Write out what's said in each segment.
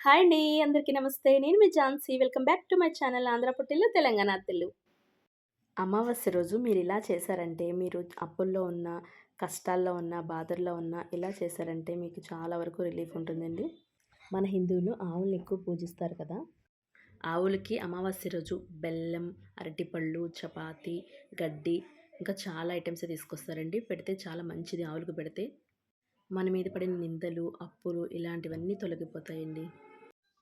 Hi అండి అందరికీ నమస్తే. నేను మీ Jhansi. Welcome back to my channel Andhra పుట్టిల్లు తెలంగాణ అత్తిల్లు అమావాస్య రోజు మీరు ఇలా చేశారంటే మీరు అప్పుల్లో ఉన్న కష్టాల్లో ఉన్న బాధల్లో ఉన్న ఇలా చేశారంటే మీకు చాలా వరకు రిలీఫ్ ఉంటుందండి. మన హిందువులు ఆవులను ఎక్కువ పూజిస్తారు కదా. ఆవులకి అమావాస్య రోజు బెల్లం అరటిపళ్ళు చపాతి గడ్డి ఇంకా చాలా ఐటమ్స్ తీసుకొస్తారండి. పెడితే చాలా మంచిది ఆవులకు పెడితే. మన మీద పడిన నిందలు అప్పులు ఇలాంటివన్నీ తొలగిపోతాయండి.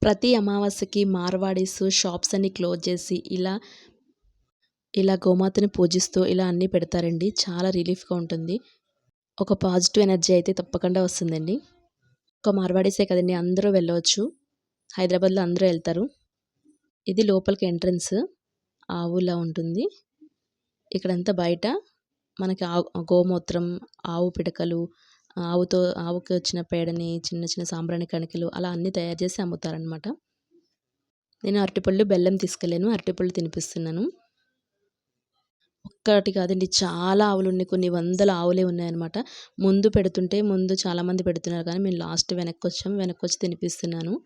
ప్రతి అమావాస్యకి మార్వాడీస్ షాప్స్ అన్ని క్లోజ్ చేసి ఇలా ఇలా గోమాతని పూజిస్తూ ఇలా అన్నీ పెడతారండి. చాలా రిలీఫ్గా ఉంటుంది. ఒక పాజిటివ్ ఎనర్జీ అయితే తప్పకుండా వస్తుందండి. ఒక మార్వాడీసే కదండి అందరూ వెళ్ళవచ్చు. హైదరాబాద్లో అందరూ వెళ్తారు. ఇది లోపలికి ఎంట్రన్స్. ఆవులా ఉంటుంది. ఇక్కడంతా బయట మనకి గోమూత్రం ఆవు పిడకలు ఆవుతో ఆవుకి వచ్చిన పేడని చిన్న చిన్న సాంబ్రాణి కణికలు అలా అన్నీ తయారు చేసి అమ్ముతారనమాట నేను అరటిపళ్ళు బెల్లం తీసుకెళ్ళాను అరటిపళ్ళు తినిపిస్తున్నాను. ఒక్కటి కాదండి చాలా ఆవులు ఉన్నాయి కొన్ని వందల ఆవులే ఉన్నాయన్నమాట. ముందు పెడుతుంటే ముందు చాలామంది పెడుతున్నారు కానీ మేము లాస్ట్ వెనక్కి వచ్చాం వెనక్కి వచ్చి తినిపిస్తున్నాను.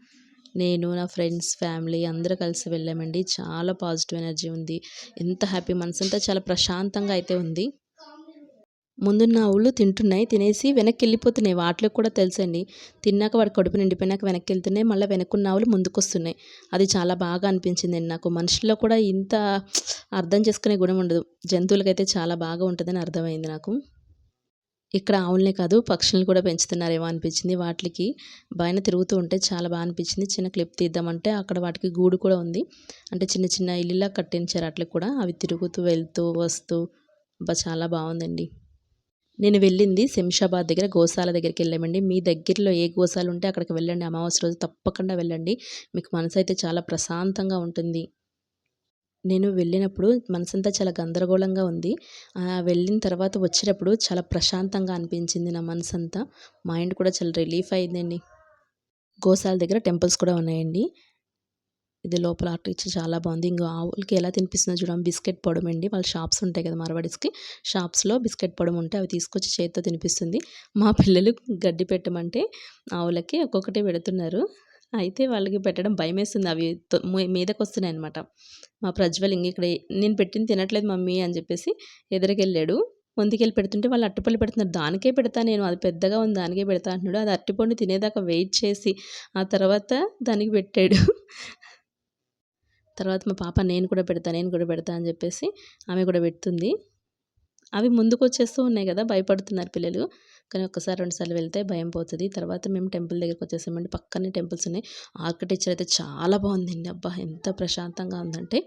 నేను నా ఫ్రెండ్స్ ఫ్యామిలీ అందరూ కలిసి వెళ్ళామండి. చాలా పాజిటివ్ ఎనర్జీ ఉంది. ఎంత హ్యాపీ మనసు అంతా చాలా ప్రశాంతంగా అయితే ఉంది. ముందున్న ఆవులు తింటున్నాయి తినేసి వెనక్కి వెళ్ళిపోతున్నాయి వాటిలో కూడా తెలుసండి. తిన్నాక వాడి కడుపు నిండిపోయినాక వెనక్కి వెళ్తున్నాయి మళ్ళీ వెనక్కున్న ఆవులు ముందుకు వస్తున్నాయి అది చాలా బాగా అనిపించింది నాకు. మనుషుల్లో కూడా ఇంత అర్థం చేసుకునే గుణం ఉండదు. జంతువులకైతే చాలా బాగా ఉంటుందని అర్థమైంది నాకు. ఇక్కడ ఆవులనే కాదు పక్షులను కూడా పెంచుతున్నారేమో అనిపించింది వాటికి. బయన తిరుగుతూ ఉంటే చాలా బాగా అనిపించింది. చిన్న క్లిప్ తీద్దామంటే అక్కడ వాటికి గూడు కూడా ఉంది. అంటే చిన్న చిన్న ఇల్లులా కట్టించారు అట్లకి కూడా. అవి తిరుగుతూ వెళ్తూ వస్తూ చాలా బాగుందండి. నేను వెళ్ళింది శంషాబాద్ దగ్గర గోశాల దగ్గరికి వెళ్ళామండి. మీ దగ్గరలో ఏ గోశాలు ఉంటే అక్కడికి వెళ్ళండి. అమావాస్య రోజు తప్పకుండా వెళ్ళండి. మీకు మనసు అయితే చాలా ప్రశాంతంగా ఉంటుంది. నేను వెళ్ళినప్పుడు మనసంతా చాలా గందరగోళంగా ఉంది. వెళ్ళిన తర్వాత వచ్చేటప్పుడు చాలా ప్రశాంతంగా అనిపించింది నా మనసంతా. మైండ్ కూడా చాలా రిలీఫ్ అయిందండి. గోశాల దగ్గర టెంపుల్స్ కూడా ఉన్నాయండి. ఇది లోపల ఆర్ట్ చాలా బాగుంది. ఇంకో ఆవులకి ఎలా తినిపిస్తుందో చూడండి. బిస్కెట్ పొడం అండి. వాళ్ళ షాప్స్ ఉంటాయి కదా మార్వాడీస్కి షాప్స్లో బిస్కెట్ పొడం ఉంటే అవి తీసుకొచ్చి చేతితో తినిపిస్తుంది. మా పిల్లలు గడ్డి పెట్టమంటే ఆవులకి ఒక్కొక్కటి పెడుతున్నారు. అయితే వాళ్ళకి పెట్టడం భయం వేస్తుంది అవి మీదకి వస్తున్నాయి అనమాట మా ప్రజ్వల్ ఇంక ఇక్కడ నేను పెట్టింది తినట్లేదు మమ్మీ అని చెప్పేసి ఎదురుకెళ్ళాడు. ముందుకెళ్ళి పెడుతుంటే వాళ్ళు అట్టుపళ్ళు పెడుతున్నారు. దానికే పెడతా నేను. అది పెద్దగా ఉంది. దానికే పెడతా అంటున్నాడు. అది అట్టిపండు తినేదాకా వెయిట్ చేసి ఆ తర్వాత దానికి పెట్టాడు. తర్వాత మా పాప నేను కూడా పెడతా నేను కూడా పెడతా అని చెప్పేసి ఆమె కూడా పెడుతుంది. అవి ముందుకు వచ్చేస్తూ ఉన్నాయి కదా భయపడుతున్నారు పిల్లలు. కానీ ఒక్కసారి రెండుసార్లు వెళ్తే భయం పోతుంది. తర్వాత మేము టెంపుల్ దగ్గరికి వచ్చేసామండి. పక్కనే టెంపుల్స్ ఉన్నాయి. ఆర్కిటెక్చర్ అయితే చాలా బాగుందండి. అబ్బా ఎంత ప్రశాంతంగా ఉందంటే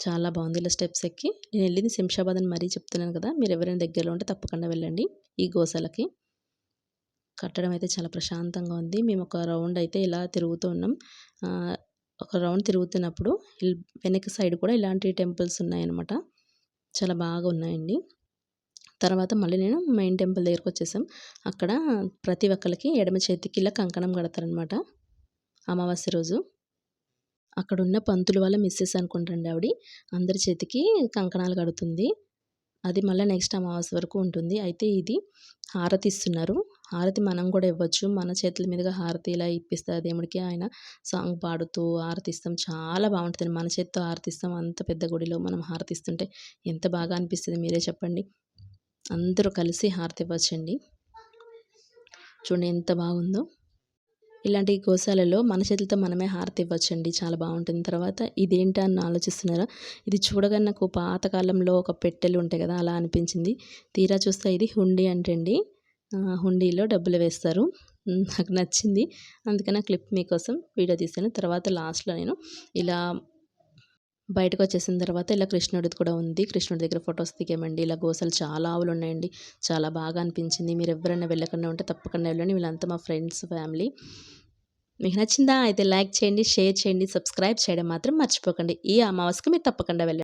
చాలా బాగుంది. ఇలా స్టెప్స్ ఎక్కి నేను వెళ్ళింది శంషాబాద్ అని మరీ చెప్తున్నాను కదా మీరు ఎవరైనా దగ్గరలో ఉంటే తప్పకుండా వెళ్ళండి ఈ గోశాలకి కట్టడం అయితే చాలా ప్రశాంతంగా ఉంది. మేము ఒక రౌండ్ అయితే ఇలా తిరుగుతూ ఉన్నాం. ఒక రౌండ్ తిరుగుతున్నప్పుడు వెనక సైడ్ కూడా ఇలాంటి టెంపుల్స్ ఉన్నాయన్నమాట. చాలా బాగా ఉన్నాయండి. తర్వాత మళ్ళీ నేను మెయిన్ టెంపుల్ దగ్గరకు వచ్చేసాం. అక్కడ ప్రతి ఒక్కరికి ఎడమ చేతికి ఇలా కంకణం కడతారనమాట అమావాస్య రోజు. అక్కడ ఉన్న పంతులు వాళ్ళ మిస్సెస్ అనుకుంటండి ఆవిడ. అందరి చేతికి కంకణాలు కడుతుంది. అది మళ్ళీ నెక్స్ట్ అమావాస్య వరకు ఉంటుంది. అయితే ఇది హారతి ఇస్తున్నారు. హారతి మనం కూడా ఇవ్వచ్చు. మన చేతుల మీదుగా హారతి ఇలా ఇప్పిస్తారు. దేవుడికి ఆయన సాంగ్ పాడుతూ హారతిస్తాం. చాలా బాగుంటుంది మన చేతితో హారతిస్తాం. అంత పెద్ద గుడిలో మనం హారతిస్తుంటే ఎంత బాగా అనిపిస్తుంది మీరే చెప్పండి. అందరూ కలిసి హారతి ఇవ్వచ్చండి. చూడండి ఎంత బాగుందో. ఇలాంటి గోశాలలో మన చేతులతో మనమే హారతి ఇవ్వచ్చండి. చాలా బాగుంటుంది. తర్వాత ఇదేంటి అని ఆలోచిస్తున్నారా? ఇది చూడగానే నాకు పాతకాలంలో ఒక పెట్టెలు ఉంటాయి కదా అలా అనిపించింది. తీరా చూస్తే ఇది హుండీ అంటండి. హుండీలో డబ్బులు వేస్తారు. నాకు నచ్చింది. అందుకని ఆ క్లిప్ మీకోసం వీడియో తీసాను. తర్వాత లాస్ట్లో నేను ఇలా బయటకు వచ్చేసిన తర్వాత ఇలా కృష్ణుడిది కూడా ఉంది. కృష్ణుడి దగ్గర ఫొటోస్ దిగామండి. ఇలా గోసలు చాలా ఆవులు ఉన్నాయండి. చాలా బాగా అనిపించింది. మీరు ఎవరైనా వెళ్ళకుండా ఉంటే తప్పకుండా వెళ్ళండి. వీళ్ళంతా మా ఫ్రెండ్స్ ఫ్యామిలీ. మీకు నచ్చిందా? అయితే లైక్ చేయండి షేర్ చేయండి సబ్స్క్రైబ్ చేయడం మాత్రం మర్చిపోకండి. ఈ అమావాస్యకి మీరు తప్పకుండా వెళ్ళండి.